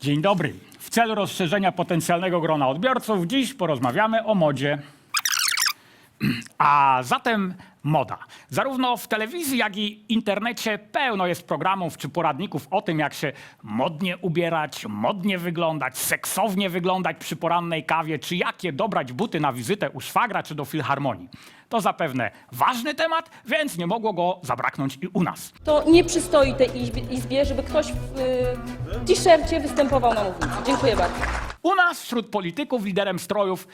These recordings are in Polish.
Dzień dobry. W celu rozszerzenia potencjalnego grona odbiorców dziś porozmawiamy o modzie. A zatem moda. Zarówno w telewizji, jak i internecie pełno jest programów czy poradników o tym, jak się modnie ubierać, modnie wyglądać, seksownie wyglądać przy porannej kawie, czy jakie dobrać buty na wizytę u szwagra czy do filharmonii. To zapewne ważny temat, więc nie mogło go zabraknąć i u nas. To nie przystoi tej izbie, izbie żeby ktoś w y, t-shircie występował na mównicy. Dziękuję bardzo. U nas wśród polityków liderem strojów,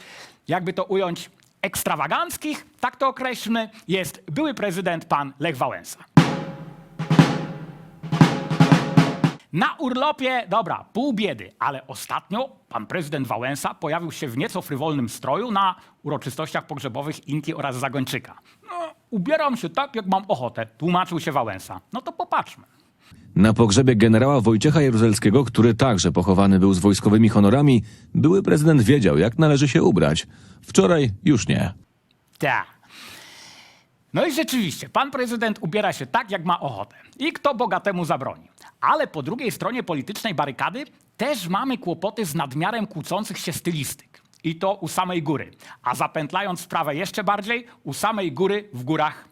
jakby to ująć, ekstrawaganckich, tak to określmy, jest były prezydent pan Lech Wałęsa. Na urlopie, dobra, pół biedy, ale ostatnio pan prezydent Wałęsa pojawił się w nieco frywolnym stroju na uroczystościach pogrzebowych Inki oraz Zagończyka. No, ubieram się tak, jak mam ochotę, tłumaczył się Wałęsa. No to popatrzmy. Na pogrzebie generała Wojciecha Jaruzelskiego, który także pochowany był z wojskowymi honorami, były prezydent wiedział, jak należy się ubrać. Wczoraj już nie. Tak. No i rzeczywiście, pan prezydent ubiera się tak, jak ma ochotę. I kto bogatemu zabroni. Ale po drugiej stronie politycznej barykady też mamy kłopoty z nadmiarem kłócących się stylistyk. I to u samej góry. A zapętlając sprawę jeszcze bardziej, u samej góry w górach.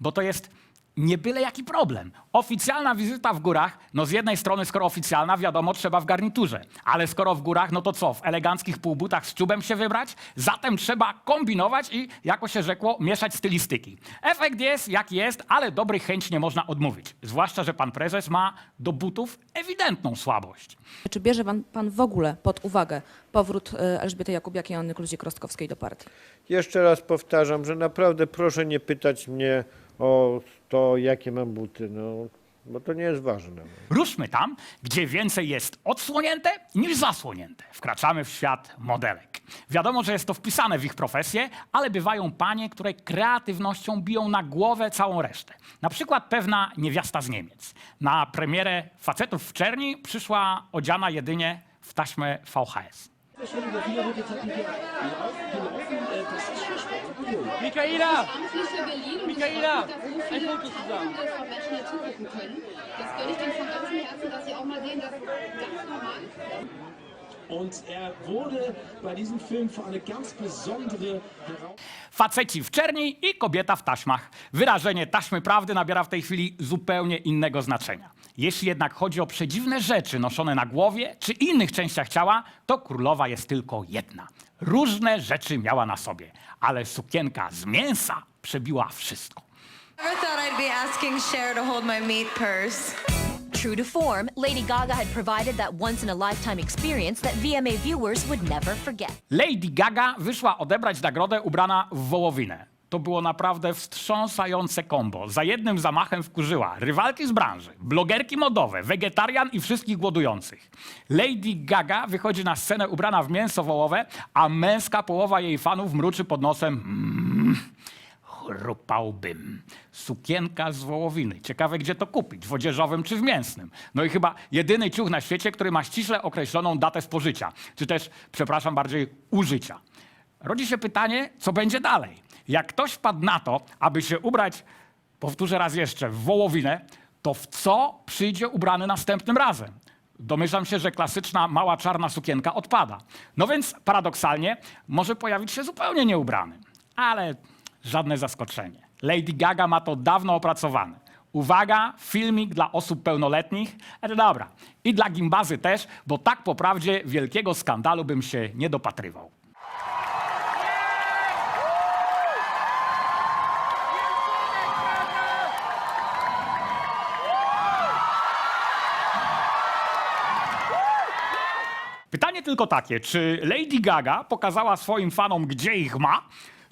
Bo to jest nie byle jaki problem. Oficjalna wizyta w górach, no z jednej strony, skoro oficjalna, wiadomo, trzeba w garniturze. Ale skoro w górach, no to co, w eleganckich półbutach z czubem się wybrać? Zatem trzeba kombinować i, jako się rzekło, mieszać stylistyki. Efekt jest, jaki jest, ale dobrych chęci nie można odmówić. Zwłaszcza, że pan prezes ma do butów ewidentną słabość. Czy bierze pan, pan w ogóle pod uwagę powrót e, Elżbiety Jakubiak i Anny Kluzik-Rostkowskiej do partii? Jeszcze raz powtarzam, że naprawdę proszę nie pytać mnie o to, jakie mam buty, no, bo to nie jest ważne. Ruszmy tam, gdzie więcej jest odsłonięte niż zasłonięte. Wkraczamy w świat modelek. Wiadomo, że jest to wpisane w ich profesję, ale bywają panie, które kreatywnością biją na głowę całą resztę. Na przykład pewna niewiasta z Niemiec. Na premierę Facetów w Czerni przyszła odziana jedynie w taśmę VHS. Michaela! Michaela, ein Foto zusammen. Das gönne ich denen von ganzem Herzen, dass sie auch mal sehen, dass ganz normal ist. Und er wurde bei diesem Film für eine ganz besondere Herausforderung. Faceci w czerni i kobieta w taśmach. Wyrażenie taśmy prawdy nabiera w tej chwili zupełnie innego znaczenia. Jeśli jednak chodzi o przedziwne rzeczy noszone na głowie czy innych częściach ciała, to królowa jest tylko jedna. Różne rzeczy miała na sobie, ale sukienka z mięsa przebiła wszystko. Never thought I'd be asking Cher to hold my meat purse. True to form, Lady Gaga had provided that once in a lifetime experience that VMA viewers would never forget. Lady Gaga wyszła odebrać nagrodę ubrana w wołowinę. To było naprawdę wstrząsające kombo. Za jednym zamachem wkurzyła rywalki z branży, blogerki modowe, wegetarian i wszystkich głodujących. Lady Gaga wychodzi na scenę ubrana w mięso wołowe, a męska połowa jej fanów mruczy pod nosem mm, chrupałbym. Sukienka z wołowiny. Ciekawe, gdzie to kupić, w odzieżowym czy w mięsnym. No i chyba jedyny ciuch na świecie, który ma ściśle określoną datę spożycia, czy też, przepraszam, bardziej użycia. Rodzi się pytanie, co będzie dalej? Jak ktoś wpadł na to, aby się ubrać, powtórzę raz jeszcze, w wołowinę, to w co przyjdzie ubrany następnym razem? Domyślam się, że klasyczna mała czarna sukienka odpada. No więc paradoksalnie może pojawić się zupełnie nieubrany. Ale żadne zaskoczenie. Lady Gaga ma to dawno opracowane. Uwaga, filmik dla osób pełnoletnich. E, dobra, i dla gimbazy też, bo tak po prawdzie wielkiego skandalu bym się nie dopatrywał. Pytanie tylko takie, czy Lady Gaga pokazała swoim fanom, gdzie ich ma,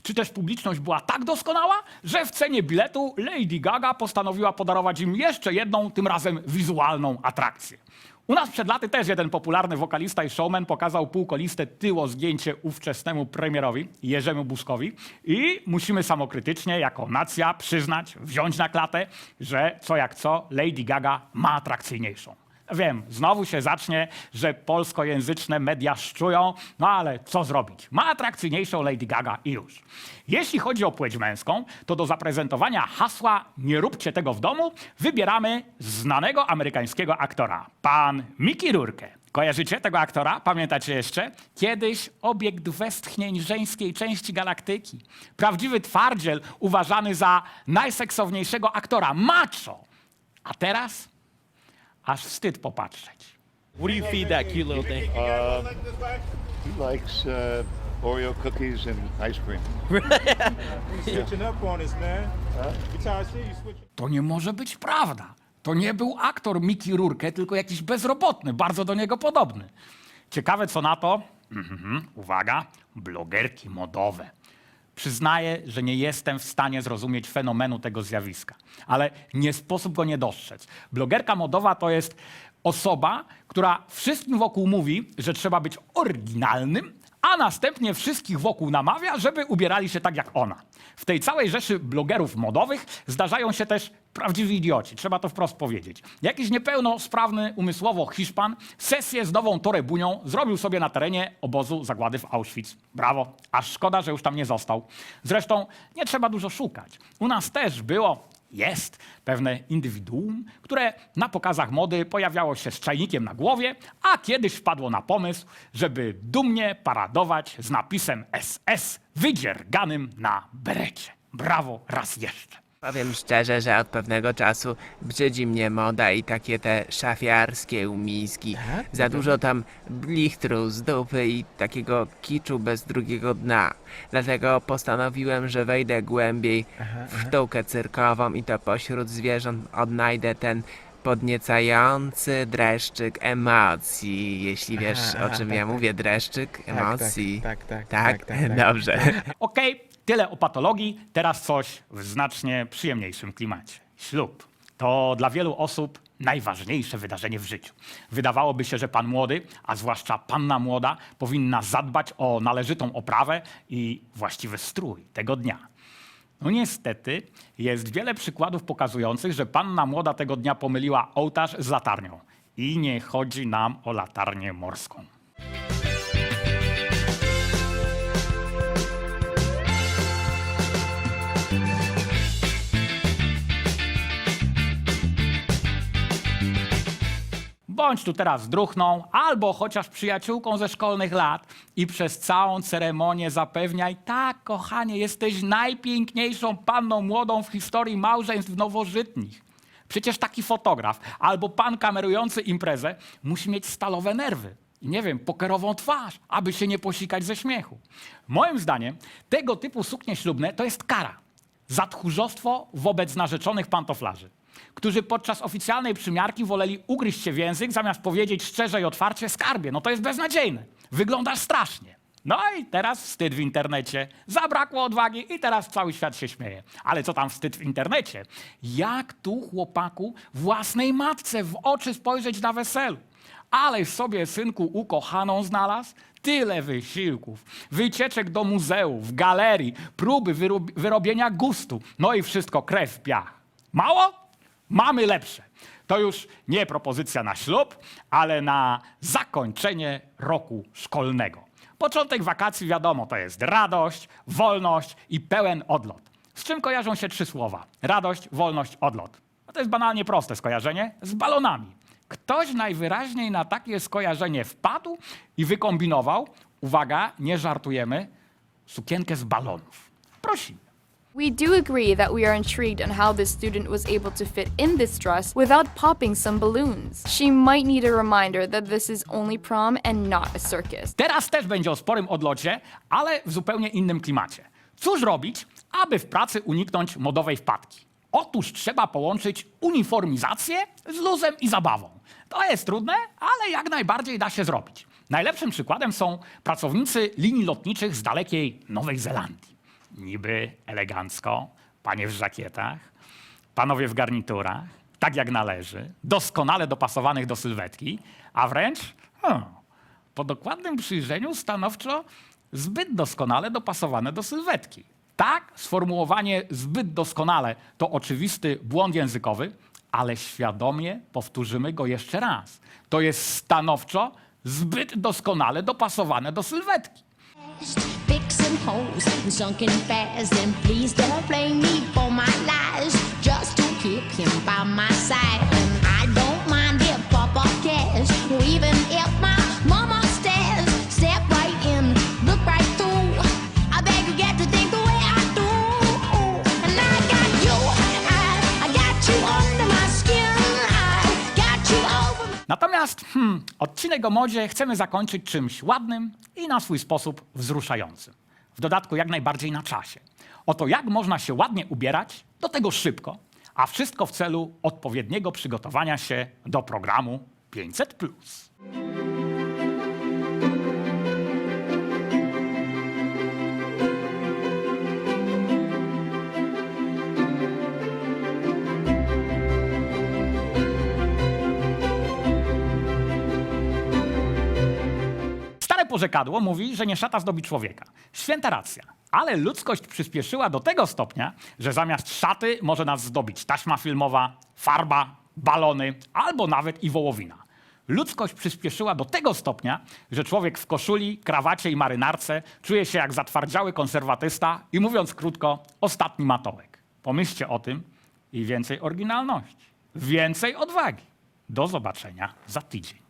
czy też publiczność była tak doskonała, że w cenie biletu Lady Gaga postanowiła podarować im jeszcze jedną, tym razem wizualną atrakcję. U nas przed laty też jeden popularny wokalista i showman pokazał półkoliste tyło zdjęcie ówczesnemu premierowi Jerzemu Buzkowi i musimy samokrytycznie jako nacja przyznać, wziąć na klatę, że co jak co Lady Gaga ma atrakcyjniejszą. Wiem, znowu się zacznie, że polskojęzyczne media szczują, no ale co zrobić? Ma atrakcyjniejszą Lady Gaga i już. Jeśli chodzi o płeć męską, to do zaprezentowania hasła nie róbcie tego w domu wybieramy znanego amerykańskiego aktora, pan Mickey Rourke. Kojarzycie tego aktora? Pamiętacie jeszcze? Kiedyś obiekt westchnień żeńskiej części galaktyki. Prawdziwy twardziel uważany za najseksowniejszego aktora, macho. A teraz aż wstyd popatrzeć. What do you feed that cute little thing? He likes uh, Oreo cookies and ice cream. Switching up on us, man. Every time I see you switching. To nie może być prawda. To nie był aktor Mickey Rourke, tylko jakiś bezrobotny, bardzo do niego podobny. Ciekawe co na to, mhm, uwaga, blogerki modowe. Przyznaję, że nie jestem w stanie zrozumieć fenomenu tego zjawiska, ale nie sposób go nie dostrzec. Blogerka modowa to jest osoba, która wszystkim wokół mówi, że trzeba być oryginalnym, a następnie wszystkich wokół namawia, żeby ubierali się tak jak ona. W tej całej rzeszy blogerów modowych zdarzają się też prawdziwi idioci, trzeba to wprost powiedzieć. Jakiś niepełnosprawny umysłowo Hiszpan sesję z nową torebunią zrobił sobie na terenie obozu zagłady w Auschwitz. Brawo, aż szkoda, że już tam nie został. Zresztą nie trzeba dużo szukać. U nas też było jest pewne indywiduum, które na pokazach mody pojawiało się z czajnikiem na głowie, a kiedyś wpadło na pomysł, żeby dumnie paradować z napisem SS wydzierganym na berecie. Brawo raz jeszcze. Powiem szczerze, że od pewnego czasu brzydzi mnie moda i takie te szafiarskie umizgi. Za dużo tam blichtru z dupy i takiego kiczu bez drugiego dna. Dlatego postanowiłem, że wejdę głębiej w sztukę cyrkową i to pośród zwierząt odnajdę ten podniecający dreszczyk emocji, jeśli wiesz o czym ja mówię, dreszczyk emocji. tak, tak, tak, tak, tak. dobrze. Okej, tyle o patologii, teraz coś w znacznie przyjemniejszym klimacie. Ślub to dla wielu osób najważniejsze wydarzenie w życiu. Wydawałoby się, że pan młody, a zwłaszcza panna młoda, powinna zadbać o należytą oprawę i właściwy strój tego dnia. No niestety jest wiele przykładów pokazujących, że panna młoda tego dnia pomyliła ołtarz z latarnią. I nie chodzi nam o latarnię morską. Bądź tu teraz druchną, albo chociaż przyjaciółką ze szkolnych lat i przez całą ceremonię zapewniaj, tak, kochanie, jesteś najpiękniejszą panną młodą w historii małżeństw nowożytnich. Przecież taki fotograf albo pan kamerujący imprezę musi mieć stalowe nerwy i nie wiem, pokerową twarz, aby się nie posikać ze śmiechu. Moim zdaniem tego typu suknie ślubne to jest kara za tchórzostwo wobec narzeczonych pantoflarzy, którzy podczas oficjalnej przymiarki woleli ugryźć się w język, zamiast powiedzieć szczerze i otwarcie skarbie. No to jest beznadziejne. Wyglądasz strasznie. No i teraz wstyd w internecie. Zabrakło odwagi i teraz cały świat się śmieje. Ale co tam wstyd w internecie? Jak tu chłopaku własnej matce w oczy spojrzeć na weselu? Aleś sobie, synku, ukochaną znalazł? Tyle wysiłków, wycieczek do muzeów, galerii, próby wyrob- wyrobienia gustu, no i wszystko krew piach. Mało? Mamy lepsze. To już nie propozycja na ślub, ale na zakończenie roku szkolnego. Początek wakacji, wiadomo, to jest radość, wolność i pełen odlot. Z czym kojarzą się trzy słowa? Radość, wolność, odlot. No to jest banalnie proste skojarzenie z balonami. Ktoś najwyraźniej na takie skojarzenie wpadł i wykombinował, uwaga, nie żartujemy, sukienkę z balonów. Prosimy. We do agree that we are intrigued on how this student was able to fit in this dress without popping some balloons. She might need a reminder that this is only prom and not a circus. Teraz też będzie o sporym odlocie, ale w zupełnie innym klimacie. Cóż robić, aby w pracy uniknąć modowej wpadki? Otóż trzeba połączyć uniformizację z luzem i zabawą. To jest trudne, ale jak najbardziej da się zrobić. Najlepszym przykładem są pracownicy linii lotniczych z dalekiej Nowej Zelandii. Niby elegancko, panie w żakietach, panowie w garniturach, tak jak należy, doskonale dopasowanych do sylwetki, a wręcz hmm, po dokładnym przyjrzeniu stanowczo zbyt doskonale dopasowane do sylwetki. Tak, sformułowanie zbyt doskonale to oczywisty błąd językowy, ale świadomie powtórzymy go jeszcze raz. To jest stanowczo zbyt doskonale dopasowane do sylwetki. Holes and sunken fast. And please don't blame me for my lies, just to keep him by my side. And I don't mind if Papa cares, even if my mama stares. Step right in, look right through. I beg you get to think the way I do. And I got you, I, I got you under my skin. I got you over. Natomiast hmm, odcinek o modzie chcemy zakończyć czymś ładnym i na swój sposób wzruszającym. W dodatku jak najbardziej na czasie. Oto jak można się ładnie ubierać, do tego szybko, a wszystko w celu odpowiedniego przygotowania się do programu 500. porzekadło mówi, że nie szata zdobi człowieka. Święta racja. Ale ludzkość przyspieszyła do tego stopnia, że zamiast szaty może nas zdobić taśma filmowa, farba, balony albo nawet i wołowina. Ludzkość przyspieszyła do tego stopnia, że człowiek w koszuli, krawacie i marynarce czuje się jak zatwardziały konserwatysta i mówiąc krótko, ostatni matołek. Pomyślcie o tym i więcej oryginalności, więcej odwagi. Do zobaczenia za tydzień.